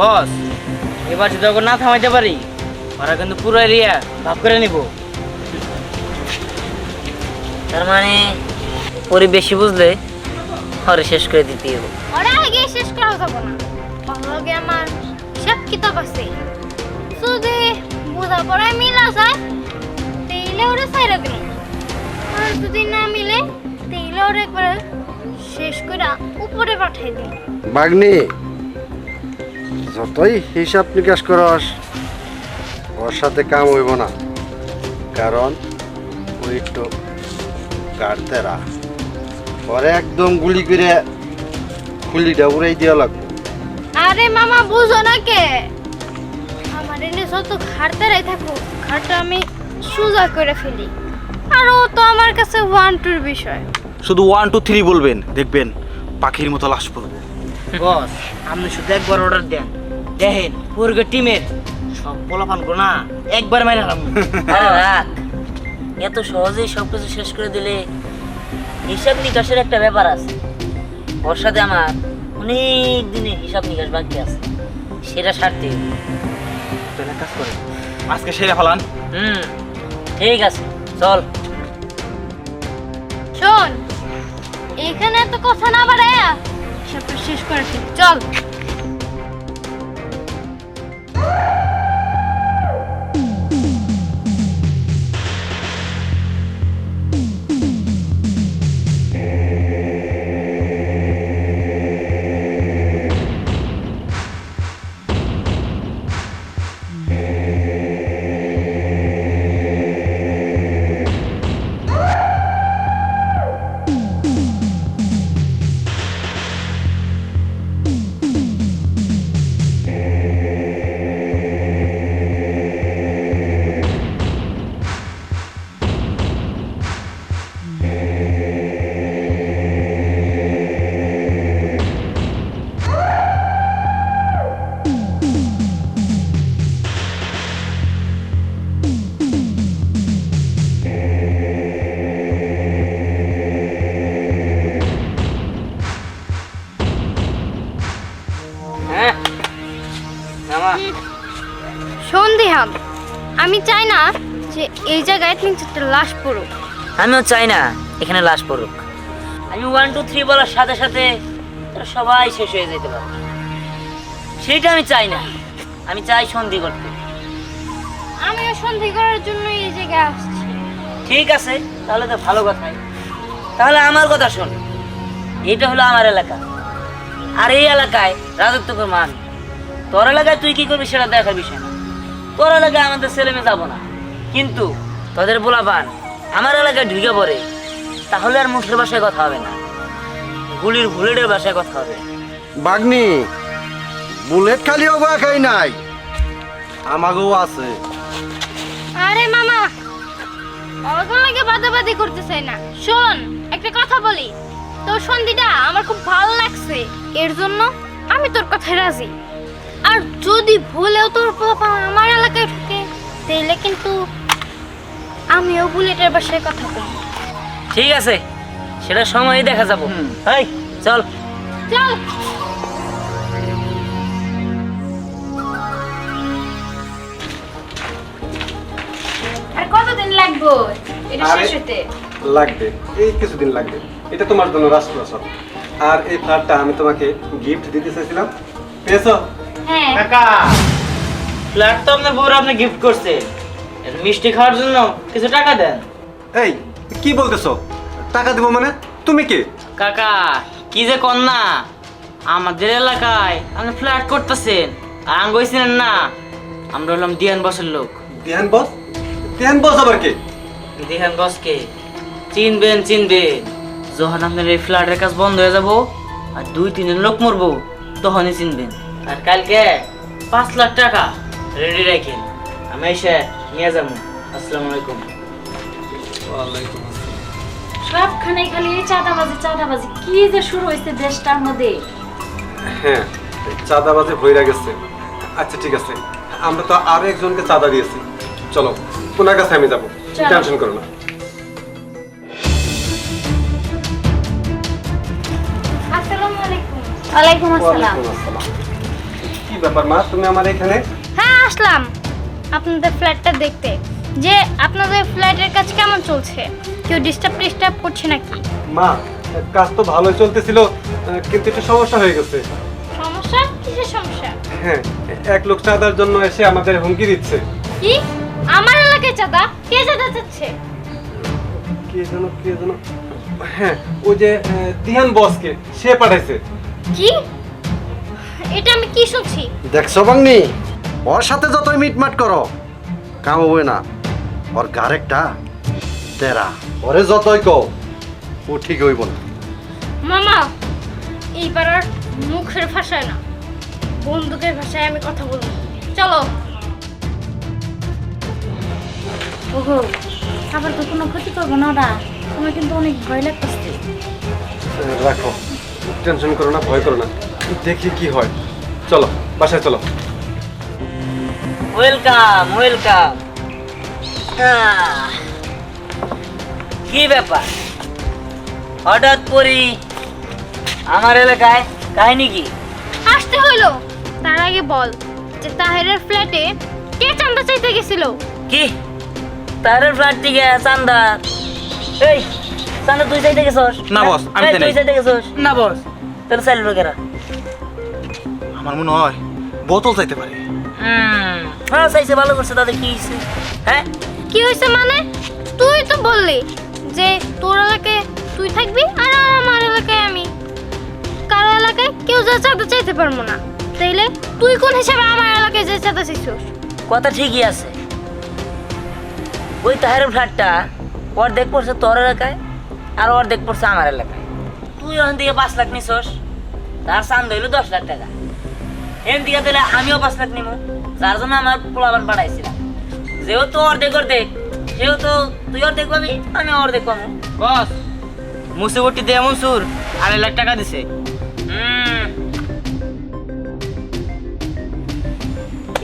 বস এবার যদি ওকে না থামাইতে পারি ওরা কিন্তু পুরো এরিয়া ভাব করে নিব। তার মানে পরি বেশি বুঝলে ঘরে শেষ করে দিতে হবে। ওরা আগে শেষ করা যাব না। লগে আমার সব কিতাব আছে। যদি বোঝাপড়ায় মিলা যায় তাইলে ওরা সাইরা দিন আর যদি না মিলে তাইলে ওরা একবার শেষ করে উপরে পাঠাই দিন বাগনি যতই হিসাব নিকাশ করস ওর সাথে কাম হইব না। কারণ ওই একটু গাড়তেরা পরে একদম গুলি করে খুলিটা উড়াই দেওয়া লাগবে। আরে মামা বুঝো না কে? আমার এনে যত ঘাটতে রাই থাকো ঘাটটা আমি সোজা করে ফেলি। আর ও তো আমার কাছে ওয়ান টুর বিষয়। শুধু ওয়ান টু থ্রি বলবেন দেখবেন পাখির মতো লাশ পড়ব। বস আপনি শুধু একবার অর্ডার দেন। দেখেন পুরো টিমের সব পোলাপান না একবার মাইনে হারাম। আরে রাখ। এত সহজেই সবকিছু শেষ করে দিলে হিসাব নিকাশের একটা ব্যাপার আছে। ওর সাথে আমার অনেক দিনের হিসাব নিকাশ বাকি আছে। সেটা সারতে তাহলে কাজ করে আজকে সেরে ফেলান। হুম ঠিক আছে চল। শোন এখানে তো কথা না বাড়ায় সবটা শেষ করে চল। এই জায়গায় তিন চারটে লাশ পড়ুক। আমিও চাই না এখানে লাশ পড়ুক। আমি ওয়ান টু থ্রি বলার সাথে সাথে তোরা সবাই শেষ হয়ে যেতে পারে। সেইটা আমি চাই না। আমি চাই সন্ধি করতে। আমিও সন্ধি করার জন্য এই জায়গায় আসছি। ঠিক আছে তাহলে তো ভালো কথাই। তাহলে আমার কথা শোন। এটা হলো আমার এলাকা। আর এই এলাকায় রাজত্ব করব আমি। তোর এলাকায় তুই কি করবি সেটা দেখার বিষয় না। তোর এলাকায় আমাদের ছেলে মেয়ে যাব না। কিন্তু তাদের তোদের পোলাপান আমার এলাকায় ঢুকে পড়ে তাহলে আর মুখের বাসায় কথা হবে না। গুলির বুলেটের বাসায় কথা হবে। বাগনি বুলেট খালি অবাকাই নাই। আমাকেও আছে। আরে মামা ওরকম লাগে বাদাবাদি করতে চাই না। শোন একটা কথা বলি। তোর সন্ধিটা আমার খুব ভালো লাগছে। এর জন্য আমি তোর কথায় রাজি। আর যদি ভুলেও তোর আমার এলাকায় ঢুকে তাহলে কিন্তু আমিও বুলেটের বাসায় কথা বলব ঠিক আছে সেটা সময়ই দেখা যাব। এই চল। চল। আর কতদিন লাগবো? এটা শেষ হতে। লাগবে এই কিছুদিন লাগবে। এটা তোমার জন্য রাজপ্রসাদ আর এই ফ্ল্যাটটা আমি তোমাকে গিফট দিতে চাইছিলাম পেয়েছ? হ্যাঁ। কাকা ফ্ল্যাট তো আপনার বউরা আপনি গিফট করছে। মিষ্টি খাওয়ার জন্য কিছু টাকা দেন। এই কি বলতেছো? টাকা দেবো মানে? তুমি কে? কাকা কি যে কন্যা আমাদের এলাকায় আপনি ফ্ল্যাট করতেছেন আর হইছিলেন না আমরা হলাম দিয়ান বসের লোক। ধ্যান বস? ধ্যান বস আবার কে? দিহান বসকে চিনবেন চিনবেন। যখন আপনার এই ফ্ল্যাটের কাজ বন্ধ হয়ে যাব আর দুই তিনজন লোক মরবো তখনই চিনবেন। আর কালকে পাঁচ লাখ টাকা রেডি রাখেন। আমি এসে নিয়ে যাব। আসসালামু আলাইকুম। সবখানে খালি এই চাঁদাবাজি চাঁদাবাজি। কি যে শুরু হয়েছে দেশটার মধ্যে? হ্যাঁ চাঁদাবাজি হয়ে গেছে। আচ্ছা ঠিক আছে। আমরা তো আরও একজনকে চাঁদা দিয়েছি। চলো ওনার কাছে আমি যাব। টেনশন করো না। আসসালামু ওয়ালাইকুম আসসালাম। ওয়ালাইকুম আসসালাম। কি ব্যাপার মা তুমি আমার এখানে? হ্যাঁ আসলাম। আপনাদের ফ্ল্যাটটা দেখতে। যে আপনাদের ফ্ল্যাটের কাজ কেমন চলছে? কেউ ডিস্টার্ব টিস্টার্ব করছে নাকি? মা কাজ তো ভালোই চলতেছিল কিন্তু একটু সমস্যা হয়ে গেছে। সমস্যা? কিসের সমস্যা? হ্যাঁ এক লোক চাঁদার জন্য এসে আমাদের হুমকি দিচ্ছে। কি? আমার এলাকায় চাঁদা? কে চাঁদা চাচ্ছে? কে যেন কে যেন হ্যাঁ ও যে দিহান বসকে সে পাঠাইছে। কি? এটা আমি কি শুনছি? দেখছ বাংনি? ওর সাথে যতই মিটমাট করো কাম হবে না। ওর গারেকটা তেরা ওরে যতই কও ও ঠিক হইব না। মামা এইবার আর মুখের ভাষায় না বন্দুকের ভাষায় আমি কথা বলব। চলো। ওগো আবার তো কোনো ক্ষতি করব না ওরা। আমার কিন্তু অনেক ভয় লাগতেছে। রাখো। টেনশন করো না ভয় করো না। দেখি কি হয়। চলো বাসায় চলো। ওয়েলকাম ওয়েলকাম কি ব্যাপার? হঠাৎ করি আমার এলাকায় কাহিনী কি? আসতে হলো। তার আগে বল যে তাহেরের ফ্ল্যাটে কে চান্দা চাইতে গেছিল? কি? তারের ফ্ল্যাট থেকে চান্দা। এই চান্দা তুই চাইতে গেছস? না, boss, আমি চাই তুই চাইতে গেছস? না বস। তাহলে চাইল লোকেরা। আমার মনে হয় বোতল চাইতে পারে। হ্যাঁ চাইছে ভালো করছে তাদের কি হয়েছে হ্যাঁ? কি হয়েছে মানে? তুই তো বললি যে তোর এলাকায় তুই থাকবি আর আমার এলাকায় আমি। কারও এলাকায় কেউ যা চাঁদা চাইতে পারব না। তাইলে তুই কোন হিসাবে আমার এলাকায় যে চাঁদা চাইছিস? কথা ঠিকই আছে। ওই তাহের ফ্ল্যাটটা অর্ধেক পড়ছে তোর এলাকায় আর অর্ধেক পড়ছে আমার এলাকায়। তুই ওখান থেকে পাঁচ লাখ নিছস তার চান্দ হইল দশ লাখ টাকা। এন দিকে দিলে আমিও পাঁচ লাখ নিব যার জন্য আমার পোলাবান পাঠাইছিলাম যেহেতু অর্ধেক অর্ধেক সেহেতু তুই অর্ধেক পাবি আমি অর্ধেক পাবো বস মুসিবটি দিয়ে এমন সুর আড়াই লাখ টাকা দিছে।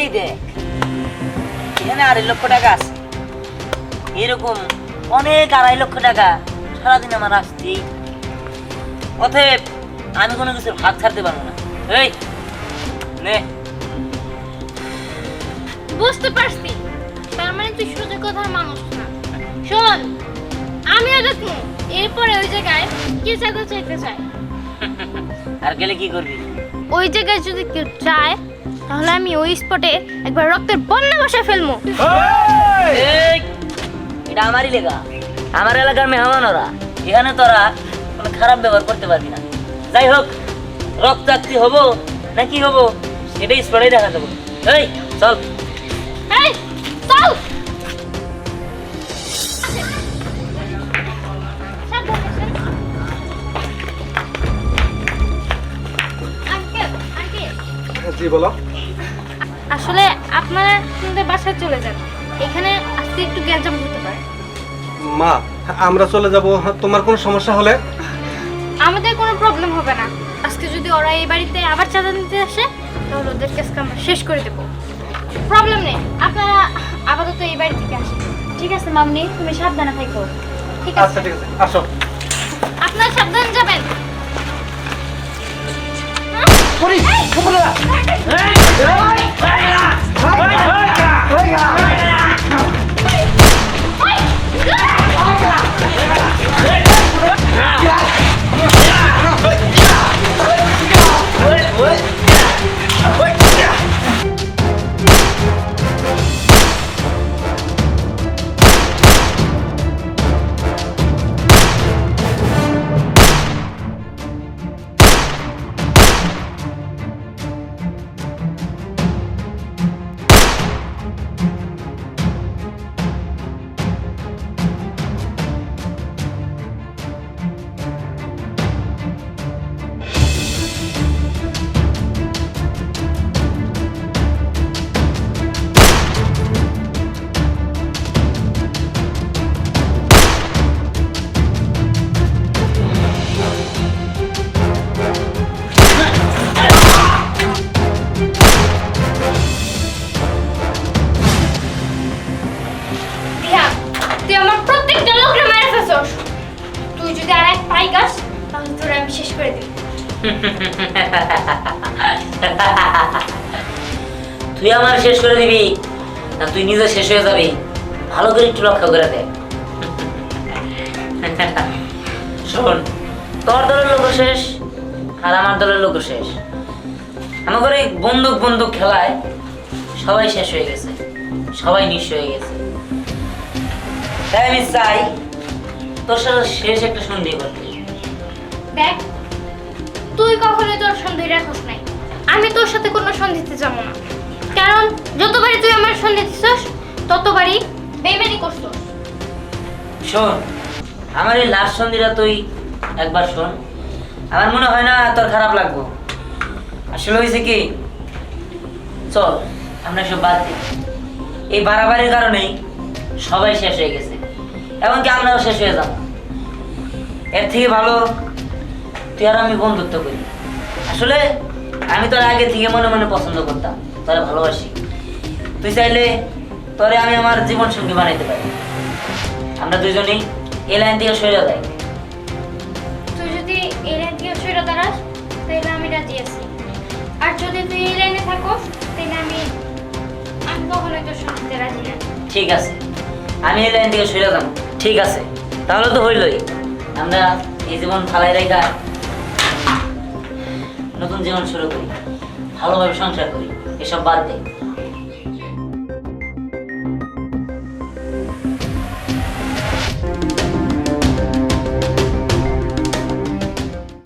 এই দেখ এখানে আড়াই লক্ষ টাকা আছে। এরকম অনেক আড়াই লক্ষ টাকা সারাদিন আমার আসছি অতএব আমি কোনো কিছুর হাত ছাড়তে পারব না। এই নে বুঝতে পারছি। তার মানে তুই সোজা কথার মানুষ না। শোন আমিও দেখব এরপরে ওই জায়গায় কে চাঁদা চাইতে চায়। আর গেলে কি করবি? ওই জায়গায় যদি কেউ চায় তাহলে আমি ওই স্পটে একবার রক্তের বন্যা বসে ফেলব। এই, এটা আমারই লেখা আমার এলাকার মেহমান ওরা এখানে তোরা কোনো খারাপ ব্যবহার করতে পারবি না। যাই হোক রক্তাক্তি হব না কি হব? সেটাই স্পটেই দেখা যাব এই চল। এই চল। আঙ্কেল আঙ্কেল জি বলো। আসলে আপনারা আপনাদের বাসায় চলে যান। এখানে আজকে একটু গ্যাঞ্জাম হতে পারে। মা আমরা চলে যাব। তোমার কোনো সমস্যা হলে? আমাদের কোনো প্রবলেম হবে না। আজকে যদি ওরা এই বাড়িতে আবার চাঁদা নিতে আসে তাহলে ওদের কেসকে আমরা শেষ করে দেবো প্রবলেম নেই আপনারা আপাতত এই বাড়ি থেকে আসেন ঠিক আছে মামনি তুমি সাবধানে থাকো ঠিক আচ্ছা আছে ঠিক আছে আসো আপনারা সাবধানে যাবেন রিয়া, করে দিই তুই আমার শেষ করে দিবি না তুই নিজে শেষ হয়ে যাবি। ভালো করে একটু রক্ষা করে দে। শোন তোর দলের লোক শেষ আর আমার দলের লোক শেষ। আমাদের এই বন্দুক বন্দুক খেলায় সবাই শেষ হয়ে গেছে সবাই নিঃস্ব হয়ে গেছে। তাই আমি চাই তোর সাথে শেষ একটা সন্ধি করতে। দেখ তুই কখনোই তোর সন্ধি রাখস নাই। আমি তোর সাথে কোনো সন্ধিতে যাব না। কারণ যতবারই তুই আমার সন্ধি দিছস ততবারই বেইমানি করছস। শোন, আমার এই লাস্ট সন্ধিটা তুই একবার শোন। আমার মনে হয় না তোর খারাপ লাগবো। আসলে হয়েছে কি? চল, আমরা সব বাদ দিই। এই বাড়াবাড়ির কারণেই সবাই শেষ হয়ে গেছে। এমনকি আমরাও শেষ হয়ে যাব। এর থেকে ভালো তুই আর আমি বন্ধুত্ব করি। আসলে আমি তোর আগে থেকে মনে মনে পছন্দ করতাম তোরা ভালোবাসি। তুই চাইলে তোরে আমি আমার জীবন সঙ্গী বানাইতে পারি। আমরা দুজনেই এই লাইন থেকে সরে যাই। তুই যদি এই লাইন থেকে সরে দাঁড়াস তাহলে আমি রাজি আছি। আর যদি তুই এই লাইনে থাকোস তাহলে আমি আমি কখনোই তোর সন্ধিতে রাজি না। ঠিক আছে। আমি এই লাইন থেকে সরে যাব। ঠিক আছে। তাহলে তো হইলই। আমরা এই জীবন ফালাই রেখা নতুন জীবন শুরু করি ভালোভাবে সংসার করি এসব বাদ দেয়